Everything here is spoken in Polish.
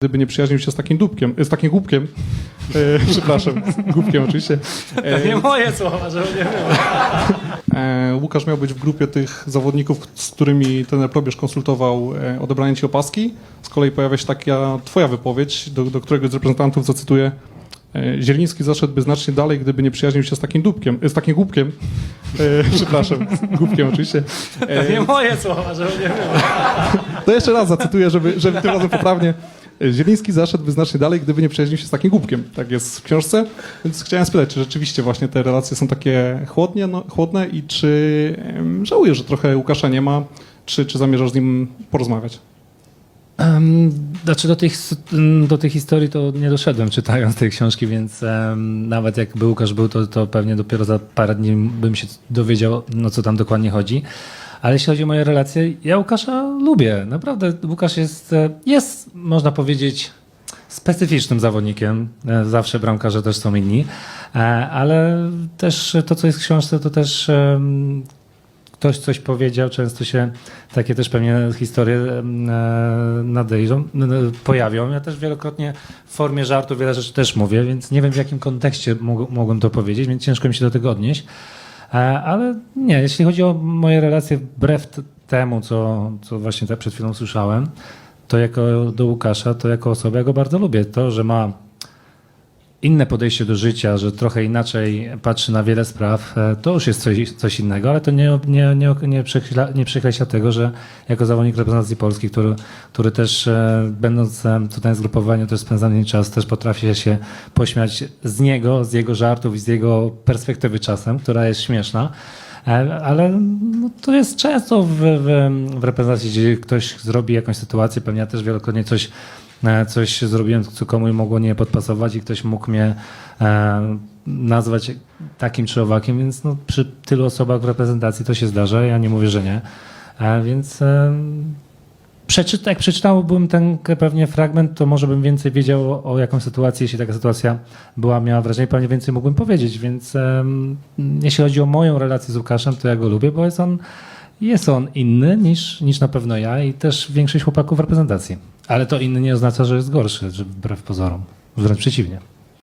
gdyby nie przyjaźnił się z takim dupkiem, z takim głupkiem, e, przepraszam, z głupkiem oczywiście, e, Nie moje słowa, żeby nie było. e, Łukasz miał być w grupie tych zawodników, z którymi trener Probierz konsultował e, odebranie ci opaski. Z kolei pojawia się taka twoja wypowiedź, do, do któregoś z reprezentantów zacytuję. E, Zieliński zaszedłby znacznie dalej, gdyby nie przyjaźnił się z takim dupkiem, e, z takim głupkiem, e, przepraszam, z głupkiem oczywiście. E, Nie moje słowa, żeby nie było. To jeszcze raz zacytuję, żeby, żeby tym razem poprawnie. Zieliński zaszedłby znacznie dalej, gdyby nie przyjaźnił się z takim głupkiem. Tak jest w książce. Więc chciałem spytać, czy rzeczywiście właśnie te relacje są takie chłodnie, no, chłodne i czy żałujesz, że trochę Łukasza nie ma, czy, czy zamierzasz z nim porozmawiać? Um, znaczy do tych, do tych historii to nie doszedłem czytając tej książki, więc em, nawet jak był Łukasz był, to, to pewnie dopiero za parę dni bym się dowiedział, no co tam dokładnie chodzi. Ale jeśli chodzi o moje relacje, ja Łukasza lubię. Naprawdę Łukasz jest, e, jest można powiedzieć, specyficznym zawodnikiem. E, Zawsze bramkarze też są inni. E, Ale też to, co jest w książce, to też ktoś coś powiedział, często się takie też pewnie historie e, nadejrzą, pojawią. Ja też wielokrotnie w formie żartu wiele rzeczy też mówię, więc nie wiem w jakim kontekście mogłem to powiedzieć, więc ciężko mi się do tego odnieść. E, Ale nie, jeśli chodzi o moje relacje wbrew temu, co, co właśnie tak przed chwilą słyszałem, to jako do Łukasza, to jako osobę ja go bardzo lubię. To, że ma inne podejście do życia, że trochę inaczej patrzy na wiele spraw, e, to już jest coś, coś innego, ale to nie, nie, nie, nie, przekreśla, nie przekreśla tego, że jako zawodnik reprezentacji Polski, który, który też e, będąc tutaj w zgrupowaniu, też spędzany czas, też potrafi się pośmiać z niego, z jego żartów i z jego perspektywy czasem, która jest śmieszna. E, Ale no, to jest często w, w, w reprezentacji, gdzie ktoś zrobi jakąś sytuację, pewnie ja też wielokrotnie coś coś zrobiłem, co komuś mogło nie podpasować i ktoś mógł mnie e, nazwać takim czy owakiem, więc no, przy tylu osobach w reprezentacji to się zdarza, ja nie mówię, że nie. E, więc e, jak przeczytałbym ten pewnie fragment, to może bym więcej wiedział o, jaką sytuację, jeśli taka sytuacja była, miała wrażenie, pewnie więcej mógłbym powiedzieć, więc em, jeśli chodzi o moją relację z Łukaszem, to ja go lubię, bo jest on, jest on inny niż, niż na pewno ja i też większość chłopaków w reprezentacji. Ale to inny nie oznacza, że jest gorszy, że wbrew pozorom. Wręcz przeciwnie.